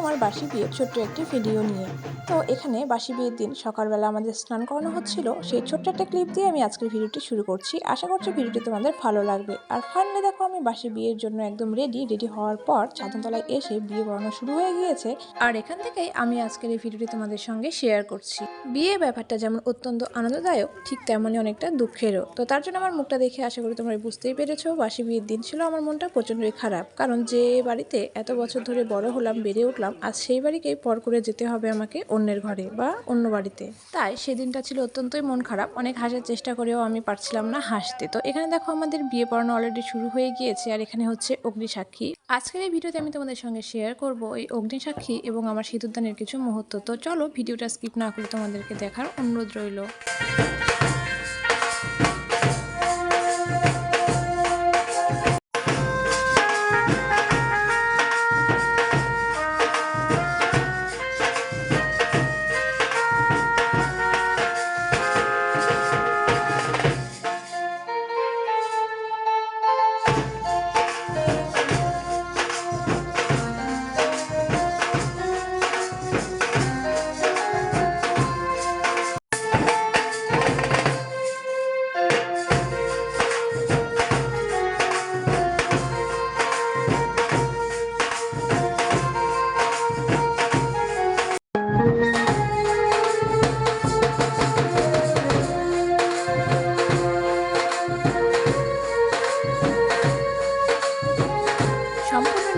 আমার বাসি বিয়ের ছোট্ট একটি ভিডিও নিয়ে। তো এখানে বাসি বিয়ের দিন সকালবেলা আমাদের স্নান করানো হচ্ছিল, সেই ছোট্ট একটা ক্লিপ দিয়ে আমি আজকের ভিডিওটি শুরু করছি। আশা করছি ভিডিওটি তোমাদের ভালো লাগবে। আর ফাইনালি দেখো আমি বাসি বিয়ের জন্য একদম রেডি রেডি হওয়ার পর ছাদনতলায় এসে বিয়ে পড়ানো শুরু হয়ে গিয়েছে। আর এখান থেকেই আমি আজকের এই ভিডিওটি তোমাদের সঙ্গে শেয়ার করছি। বিয়ে ব্যাপারটা যেমন অত্যন্ত আনন্দদায়ক, ঠিক তেমনই অনেকটা দুঃখেরও। তো তার জন্য আমার মুখটা দেখে আশা করি তোমরা বুঝতেই পেরেছ, বাসি বিয়ের দিন ছিল, আমার মনটা প্রচণ্ডই খারাপ। কারণ যে বাড়িতে এত বছর ধরে বড় হলাম, বেড়ে উঠলাম। আজ সেই বাড়িকেই পর করে যেতে হবে আমাকে অন্যের ঘরে বা অন্য বাড়িতে। তাই সেদিনটা ছিল অত্যন্তই মন খারাপ। অনেক হাসার চেষ্টা করেও আমি পারছিলাম না হাসতে। তো এখানে দেখো আমাদের বিয়ে পড়ানো অলরেডি শুরু হয়ে গিয়েছে আর এখানে হচ্ছে অগ্নিসাক্ষী আজকের এই ভিডিওতে আমি তোমাদের সঙ্গে শেয়ার করব এই অগ্নিসাক্ষী এবং আমার সিঁদুরদানের কিছু মুহূর্ত। তো চলো ভিডিওটা স্কিপ না করে তোমাদেরকে দেখার অনুরোধ রইল।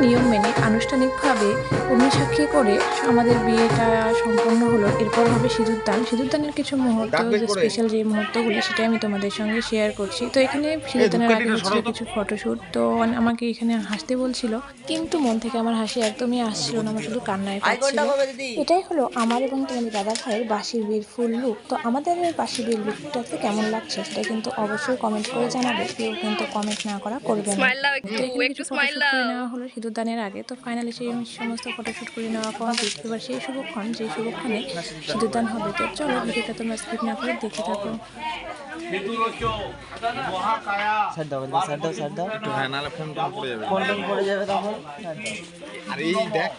নিয়ম মেনে আনুষ্ঠানিকভাবে অগ্নিসাক্ষী করে আমাদের বিয়েটা সম্পন্ন হলো। এরপর হবে সিঁদুরদান সিঁদুরদানের কিছু মুহূর্ত। স্পেশাল যে মুহূর্তগুলি সেটাই আমি তোমাদের সঙ্গে শেয়ার করছি। তো এখানে সিঁদুরদানের আগে হচ্ছিল কিছু ফটোশ্যুট তো আমাকে এখানে হাসতে বলছিল কিন্তু মন থেকে আমার হাসি একদমই আসছিল না আমার শুধু কান্নায় পাচ্ছিল এটাই হলো আমার এবং তোমাদের দাদা ভাইয়ের বাসির বিয়ের ফুল লুক তো আমাদের এই বাসির বিয়ের লুকটাতে কেমন লাগছে সেটা কিন্তু অবশ্যই কমেন্ট করে জানাবে। কেউ কিন্তু কমেন্ট না করা করবে না। তো এখানে কিছু স্মাইল করে নেওয়া হলো সিঁদুরদানের আগে তো ফাইনালি সেই সমস্ত ফটোশ্যুট করে নেওয়া কমপ্লিট এবার সেই শুভক্ষণ যে শুভক্ষণে সিঁদুরদান হবে। তো চলো ভিডিওটা তোমরা স্কিপ না করে দেখে থাকো। স্যার দাও স্যার দাও স্যার দাও। হ্যাঁ নাহলে ফোন টোন পড়ে যাবে ফোন পড়ে যাবে তখন। স্যার দাও আর এই দেখ।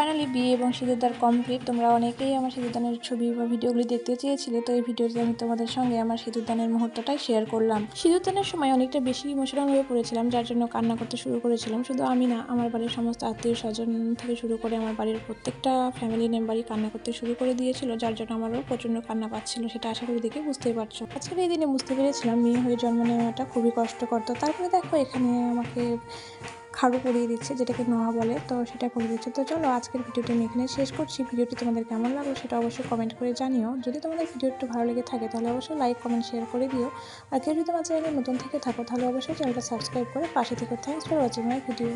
ফাইনালি বিয়ে এবং সিঁদুরদার কমপ্লিট তোমরা অনেকেই আমার সিঁদুরদানের ছবি বা ভিডিওগুলি দেখতে চেয়েছিলে, তো এই ভিডিওতে আমি তোমাদের সঙ্গে আমার সিঁদুরদানের মুহূর্তটাই শেয়ার করলাম। সিঁদুরদানের সময় অনেকটা বেশি ইমোশনাল হয়ে পড়েছিলাম, যার জন্য কান্না করতে শুরু করেছিলাম। শুধু আমি না, আমার বাড়ির সমস্ত আত্মীয় স্বজন থেকে শুরু করে আমার বাড়ির প্রত্যেকটা ফ্যামিলি মেম্বারই কান্না করতে শুরু করে দিয়েছিল, যার জন্য আমারও প্রচণ্ড কান্না পাচ্ছিল, সেটা আশা করি দেখে বুঝতেই পারছ। আজকের এই দিনে বুঝতে পেরেছিলাম, মেয়ে হয়ে জন্ম নেওয়াটা খুবই কষ্টকর। তো তারপরে দেখো, এখানে আমাকে খাড়ু পরিয়ে দিচ্ছে, যেটাকে নোয়া বলে, তো সেটা করে দিচ্ছে। তো চলো আজকের ভিডিওটি আমি এখানে শেষ করছি। ভিডিওটি তোমাদের কেমন লাগল সেটা অবশ্যই কমেন্ট করে জানিও। যদি তোমাদের ভিডিও একটু ভালো লেগে থাকে তাহলে অবশ্যই লাইক কমেন্ট শেয়ার করে দিও। আর কেউ যদি আমার চ্যানেলে নতুন থেকে থাকো তাহলে অবশ্যই চ্যানেলটা সাবস্ক্রাইব করে পাশে থেকে। Thanks for watching my video